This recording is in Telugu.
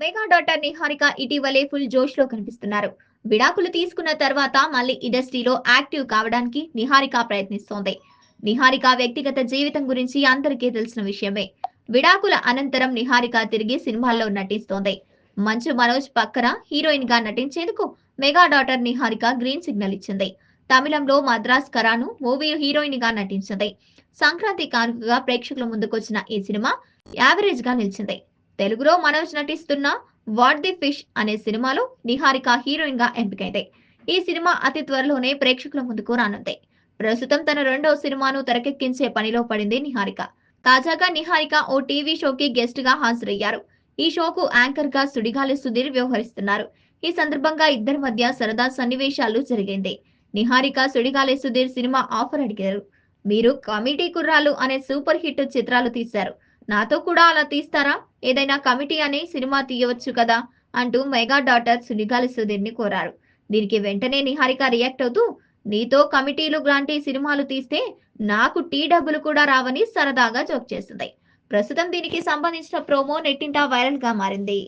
మెగా డాటర్ నిహారిక ఇటీవలే ఫుల్ జోష్లో కనిపిస్తున్నారు. విడాకులు తీసుకున్న తర్వాత మళ్ళీ ఇండస్ట్రీలో యాక్టివ్ కావడానికి నిహారిక ప్రయత్నిస్తోంది. నిహారిక వ్యక్తిగత జీవితం గురించి అందరికీ తెలిసిన విషయమే. విడాకుల అనంతరం నిహారిక తిరిగి సినిమాల్లో నటిస్తోంది. మంచు మనోజ్ పక్కన హీరోయిన్గా నటించేందుకు mega daughter Niharika green signal ఇచ్చింది. తమిళంలో మద్రాస్ కరాను మూవీ హీరోయిన్గా నటించింది. సంక్రాంతి కానుకగా ప్రేక్షకుల ముందుకొచ్చిన ఈ సినిమా యావరేజ్గా నిలిచింది. తెలుగులో మనోజ్ నటిస్తున్న వాట్ ది ఫిష్ అనే సినిమాలో నిహారిక హీరోయిన్గా ఎంపికైంది. ఈ సినిమా అతి త్వరలోనే ప్రేక్షకుల ముందుకు రానుంది. ప్రస్తుతం తన రెండో సినిమాను తెరకెక్కించే పనిలో పడింది నిహారిక. తాజాగా నిహారిక ఓ టీవీ షోకి గెస్ట్గా హాజరయ్యారు. ఈ షోకు యాంకర్గా సుడిగాలి సుధీర్ వ్యవహరిస్తున్నారు. ఈ సందర్భంగా ఇద్దరి మధ్య సరదా సన్నివేశాలు జరిగింది. నిహారిక సుడిగాలి సుధీర్ సినిమా ఆఫర్ అడిగారు. మీరు కమిటీ కుర్రాలు అనే సూపర్ హిట్ చిత్రాలు తీశారు. నాతో కూడా అలా తీస్తారా? ఏదైనా కమిటీ అనే సినిమా తీయవచ్చు కదా అంటూ మెగా డాటర్ సునిగాలి సుధీర్ని కోరారు. దీనికి వెంటనే నిహారిక రియాక్ట్ అవుతూ నీతో కమిటీలు లాంటి సినిమాలు తీస్తే నాకు టీ డబ్బులు కూడా రావని సరదాగా జోక్ చేస్తుంది. ప్రస్తుతం దీనికి సంబంధించిన ప్రోమో నెట్టింటా వైరల్గా మారింది.